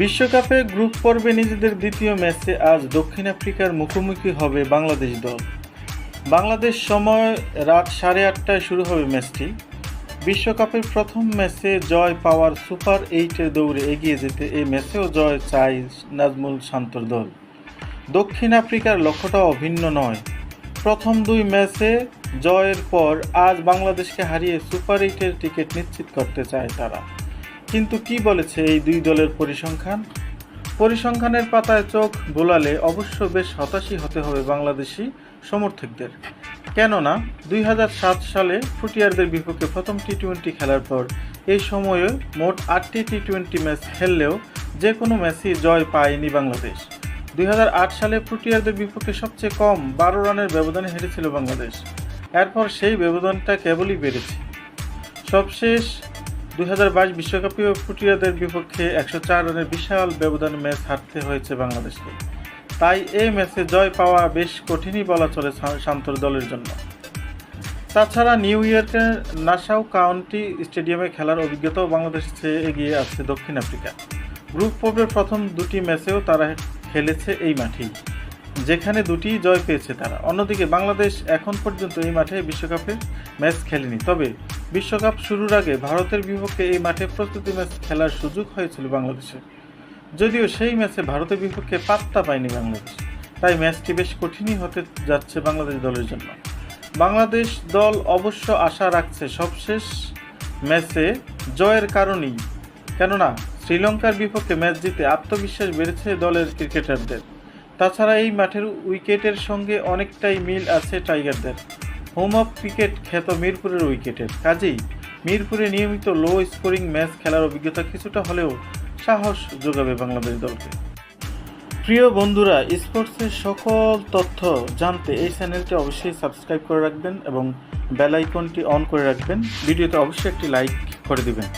বিশ্বকাপে গ্রুপ পর্বে নিজেদের দ্বিতীয় ম্যাচে আজ দক্ষিণ আফ্রিকার মুখোমুখি হবে বাংলাদেশ দল। বাংলাদেশ সময় রাত সাড়ে আটটায় শুরু হবে ম্যাচটি। বিশ্বকাপের প্রথম ম্যাচে জয় পাওয়ার সুপার এইটের দৌড়ে এগিয়ে যেতে এই ম্যাচেও জয় চাই নাজমুল শান্তর দল। দক্ষিণ আফ্রিকার লক্ষ্যটা অভিন্ন নয়। প্রথম দুই ম্যাচে জয়ের পর আজ বাংলাদেশকে হারিয়ে সুপার এইটের টিকিট নিশ্চিত করতে চায় তারা। কিন্তু কি বলেছে এই দুই দলের পরিসংখ্যান? পরিসংখ্যানের পাতায় চোখ বোলালে অবশ্য বেশ হতাশই হতে হবে বাংলাদেশি সমর্থকদের। কেননা, দুই হাজার সাত সালে ফুটিয়ারদের বিপক্ষে প্রথম টি টোয়েন্টি খেলার পর এই সময়ে মোট আটটি টি টোয়েন্টি ম্যাচ খেললেও যে কোনো ম্যাচই জয় পায়নি বাংলাদেশ। দুই হাজার আট সালে ফুটিয়ারদের বিপক্ষে সবচেয়ে কম বারো রানের ব্যবধানে হেরেছিল বাংলাদেশ। এরপর সেই ব্যবধানটা কেবলই বেড়েছে। সবশেষ দুই বিশ্বকাপীয় ফুটিয়াদের বিপক্ষে একশো চার রানের বিশাল ব্যবধান ম্যাচ হারতে হয়েছে বাংলাদেশকে। তাই এই ম্যাচে জয় পাওয়া বেশ কঠিনই বলা চলে শান্তর দলের জন্য। তাছাড়া নিউ ইয়র্কের নাসাউ কাউন্টি স্টেডিয়ামে খেলার অভিজ্ঞতাও বাংলাদেশ চেয়ে এগিয়ে আছে দক্ষিণ আফ্রিকা। গ্রুপ পর্বের প্রথম দুটি ম্যাচেও তারা খেলেছে এই মাঠেই, যেখানে দুটি জয় পেয়েছে তারা। অন্যদিকে বাংলাদেশ এখন পর্যন্ত এই মাঠে বিশ্বকাপে ম্যাচ খেলেনি। তবে বিশ্বকাপ শুরুর আগে ভারতের বিপক্ষে এই মাঠে প্রস্তুতি ম্যাচ খেলার সুযোগ হয়েছিল বাংলাদেশে। যদিও সেই ম্যাচে ভারতের বিপক্ষে পাত্তা পায়নি বাংলাদেশ। তাই ম্যাচটি বেশ কঠিনই হতে যাচ্ছে বাংলাদেশ দলের জন্য। বাংলাদেশ দল অবশ্য আশা রাখছে সবশেষ ম্যাচে জয়ের কারণেই। কেননা, শ্রীলঙ্কার বিপক্ষে ম্যাচ জিতে আত্মবিশ্বাস বেড়েছে দলের ক্রিকেটারদের। তাছাড়া এই মাঠের উইকেটের সঙ্গে অনেকটাই মিল আছে টাইগারদের। হোম অফ ক্রিকেট খ্যাত মিরপুরের উইকেটের কাজেই মিরপুরে নিয়মিত লো স্কোরিং ম্যাচ খেলার অভিজ্ঞতা কিছুটা হলেও সাহস যোগাবে বাংলাদেশ দলকে। প্রিয় বন্ধুরা স্পোর্টসের সকল তথ্য জানতে এই চ্যানেলটি অবশ্যই সাবস্ক্রাইব করে রাখবেন এবং বেল আইকনটি অন করে রাখবেন। ভিডিওতে অবশ্যই একটি লাইক করে দিবেন।